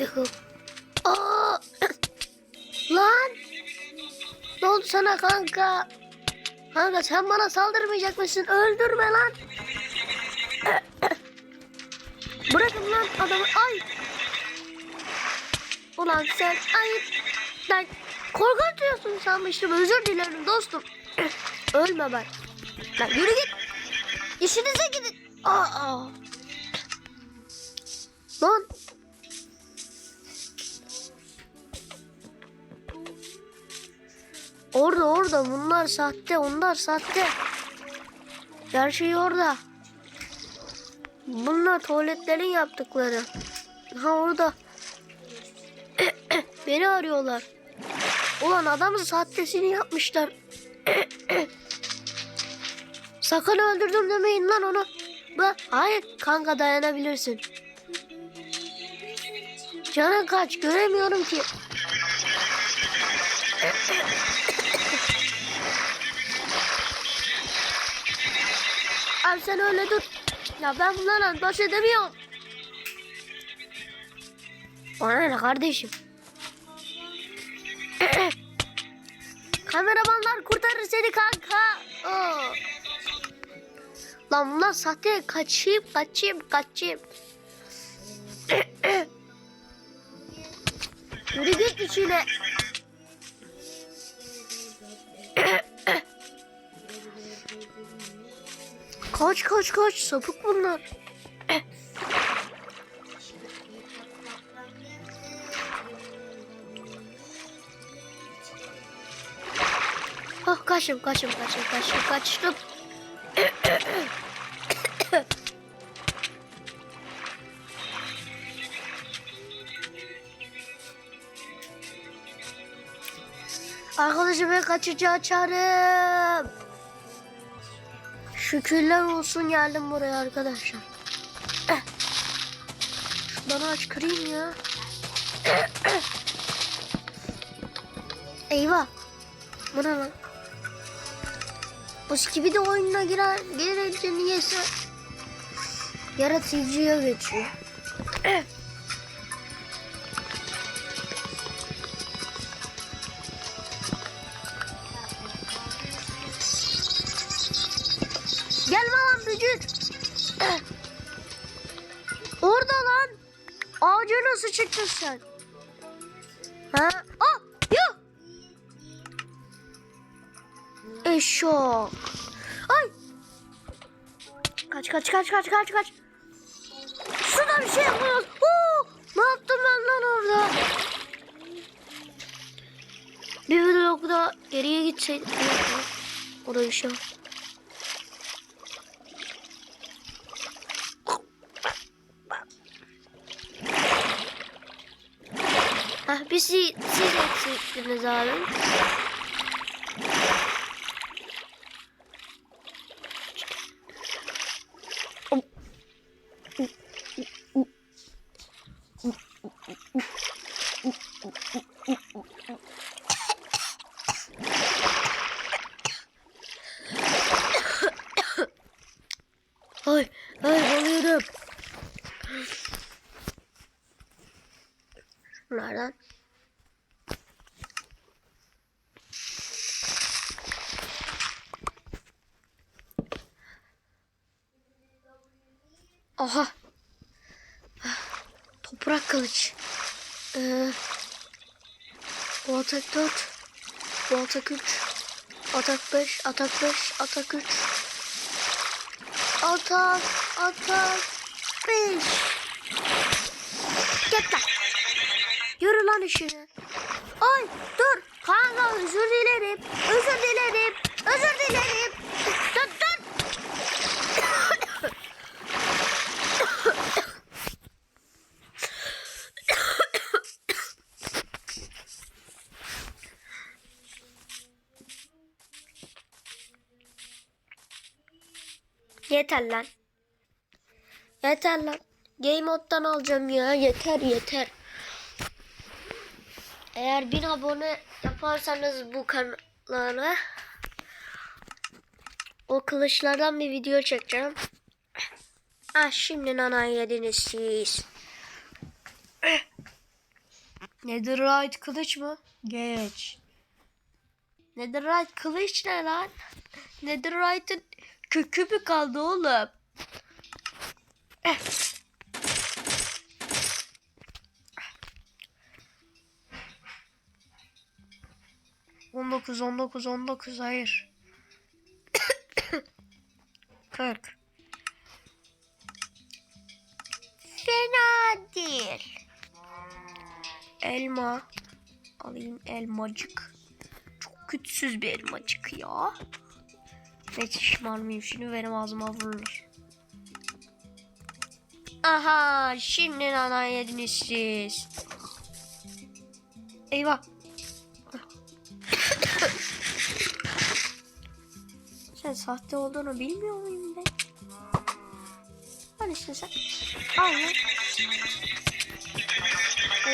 Yuhu. Aa! Lan! Ne oldu sana kanka? Kanka sen bana saldırmayacak mısın? Öldürme lan! Bırakın lan adamı. Ay! Ulan sen ayıp. Lan korkutuyorsun sanmıştım. Özür dilerim dostum. Ölme bak. Lan yürü git. İşinize gidin. Aa. Lan. Orada orada bunlar sahte onlar sahte. Her şey orada. Bunlar tuvaletlerin yaptıkları. Ha orada. Beni arıyorlar. Ulan adamın sahtesini yapmışlar. Sakın öldürdüm demeyin lan onu. Bak, hayır kanka dayanabilirsin. Canın kaç göremiyorum ki. Abi sen öyle dur. Ya ben bunlarla baş edemiyorum. Bana ne kardeşim? Kameramanlar kurtarır seni kanka. Oo. Lan bunlar sahte kaçayım kaçayım kaçayım. Yürü git içine. Kaç kaç kaç sapık bunlar. Oh kaçım kaçım kaçım kaçım kaçtım. Arkadaşım ben kaçıcı açarım. Şükürler olsun geldim buraya arkadaşlar. Eh. Şuradan aç kırayım ya. Eyvah. Bu ne lan? Bu gibi de oyununa girer, girince niyeyse yaratıcıya geçiyor. Çıktın sen? Ha? Ah! Yuh! Eşok. Ay! Kaç kaç kaç kaç kaç kaç. Şurada bir şey yapıyoruz. Oo! Ne yaptım ben lan orada? Bir blok da geriye gitseydim. Orada bir şey var. Hah bir siz, siz eksiktiniz abi. Ay, ay balıyorum. Şunlardan. Aha. Toprak kılıç. Ee, bu atak 4. Bu atak 3. Atak 5. Atak 5. Atak 3. Atak. Atak 5. Git lan. Yürü lan işine. Ay dur. Kanka özür dilerim. Özür dilerim. Özür dilerim. Dur dur. Yeter lan. Yeter lan. Game moddan alacağım ya. Yeter yeter. Eğer bin abone yaparsanız bu kanala o kılıçlardan bir video çekeceğim. Ah şimdi nana yediniz siz. Netherite kılıç mı? Geç. Netherite kılıç ne lan? Netherite'ın kökü mü kaldı oğlum? 19 19 19 hayır. 40. Fena değil. Elma. Alayım elmacık. Çok kötüsüz bir elmacık ya. Neyse şımarmayayım şunu benim ağzıma vurulur. Aha şimdi nana yediniz siz. Eyvah. Sahte olduğunu bilmiyor muyum ben? Neredesin sen? Al lan.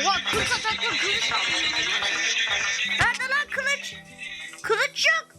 Oha kılıç atakla kılıç Nerede lan kılıç? Kılıç yok.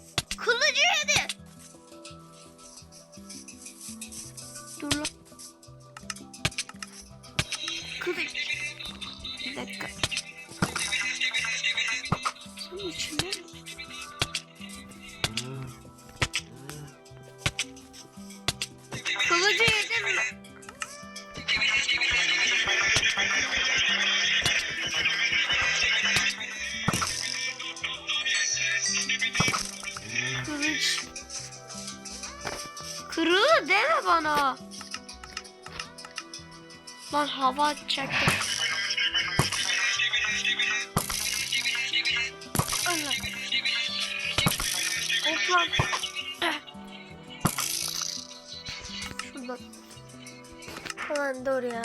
Deme bana. Lan hava atacaktım. Allah. Hop lan. Şuradan. Falan dur ya.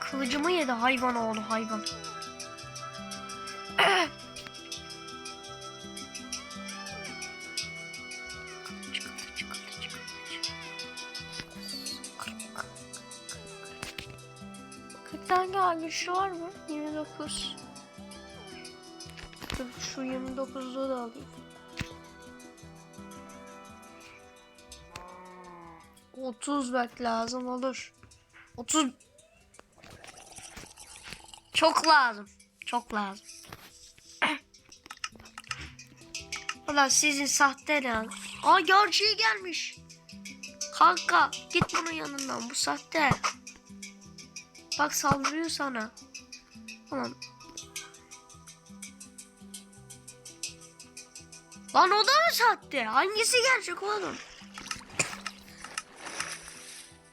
Kılıcımı yedi hayvan oğlu hayvan. 23 var mı? 29. Dur şu 29'lu da alayım. 30 bak lazım olur. 30 çok lazım. Çok lazım. Ulan sizin sahte lan. Aa gerçeği gelmiş. Kanka git bunun yanından bu sahte. Bak saldırıyor sana. Tamam. Lan o da mı sahte? Hangisi gerçek oğlum?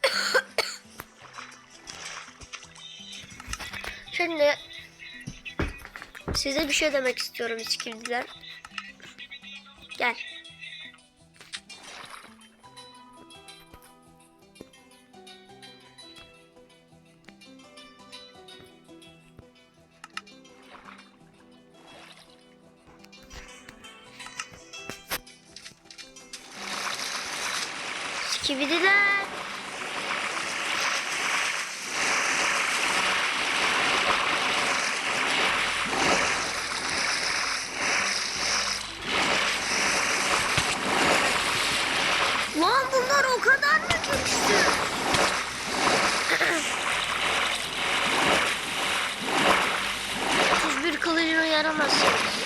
Şimdi size bir şey demek istiyorum iskildiler. Skibidiler. Lan bunlar o kadar mı güçlü? Siz bir kılıcına yaramazsınız.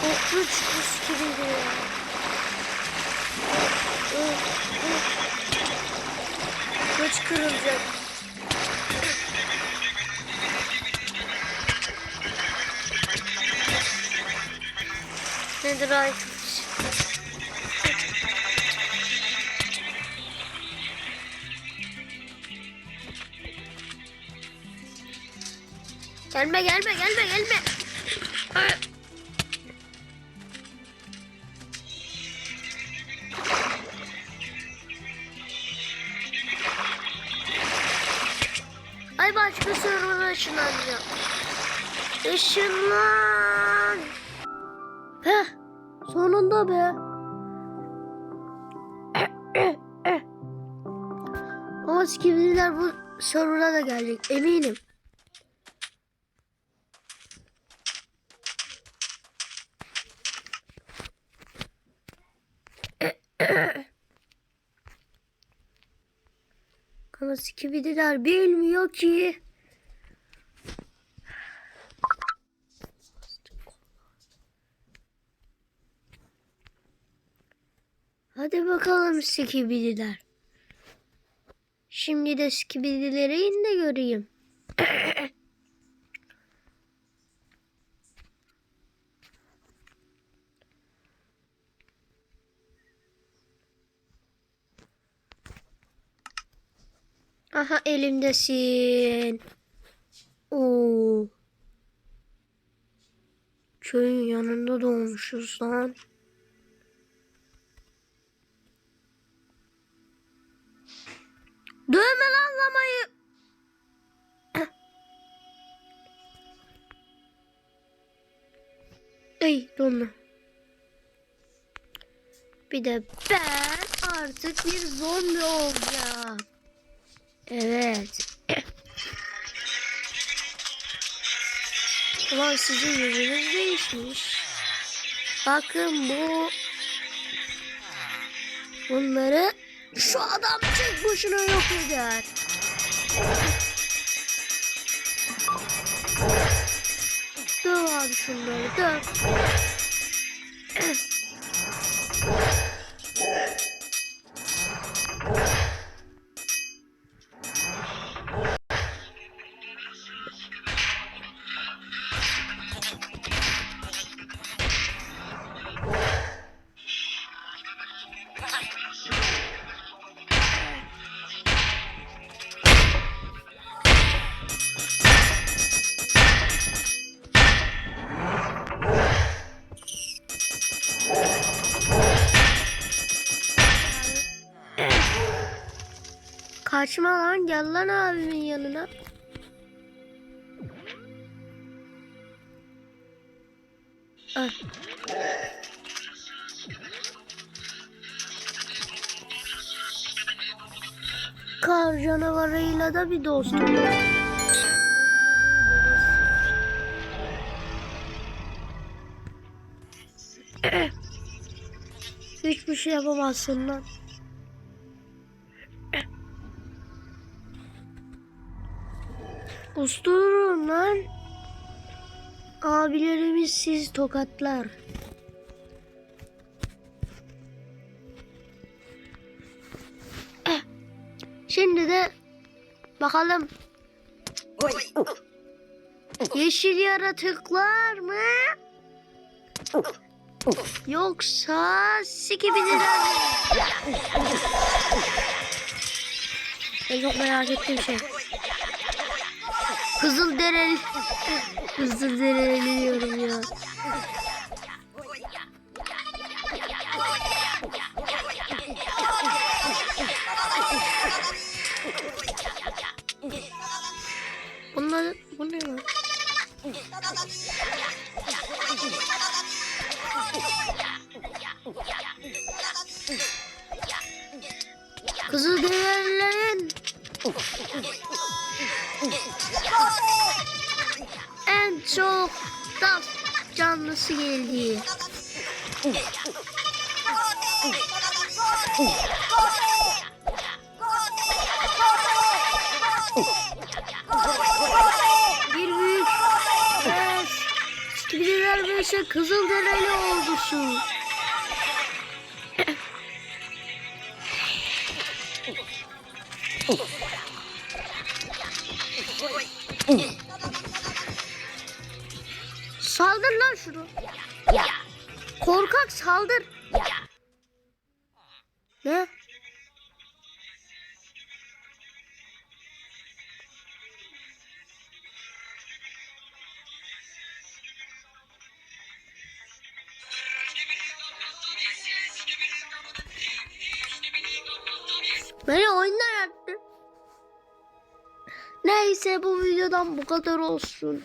Çok ih. Kılıç kırılacak. Nedir ay kılıç? Gelme gelme gelme gelme. Işınlan. Heh, sonunda be. Ama skibiriler bu soruna da gelecek eminim. Ama skibiriler bilmiyor ki. Hadi bakalım Skibidiler. Şimdi de Skibidileri in de göreyim. Aha elimdesin. Oo. Köyün yanında doğmuşuz lan. Dövme lan lamayı. Ey donma. Bir de ben artık bir zombi olacağım. Evet. Ulan sizin yüzünüz değişmiş. Bakın bu. Bunları şu adam tek başına yok eder. Döv abi şunları döv. Kaçma lan gel lan abimin yanına. Ah. Kar canavarıyla da bir dostum. var. Hiçbir şey yapamazsın lan. Usturun lan. Abilerimiz siz tokatlar. Eh, Şimdi de bakalım yeşil yaratıklar mı? Yoksa sikibidiler mi? Ben çok merak ettiğim şey. Kızıl dereli. Kızıl dereli diyorum ya. Canlısı geldi. Bir büyük beş. Skibidiler beşe kızıl dereli oldusu. Lan şunu. Korkak saldır. Ne? Beni oyundan attı. Neyse bu videodan bu kadar olsun.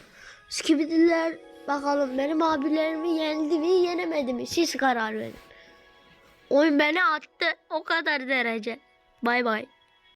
Skibidiler bakalım benim abilerimi yendi mi yenemedi mi siz karar verin. Oyun beni attı o kadar derece. Bay bay.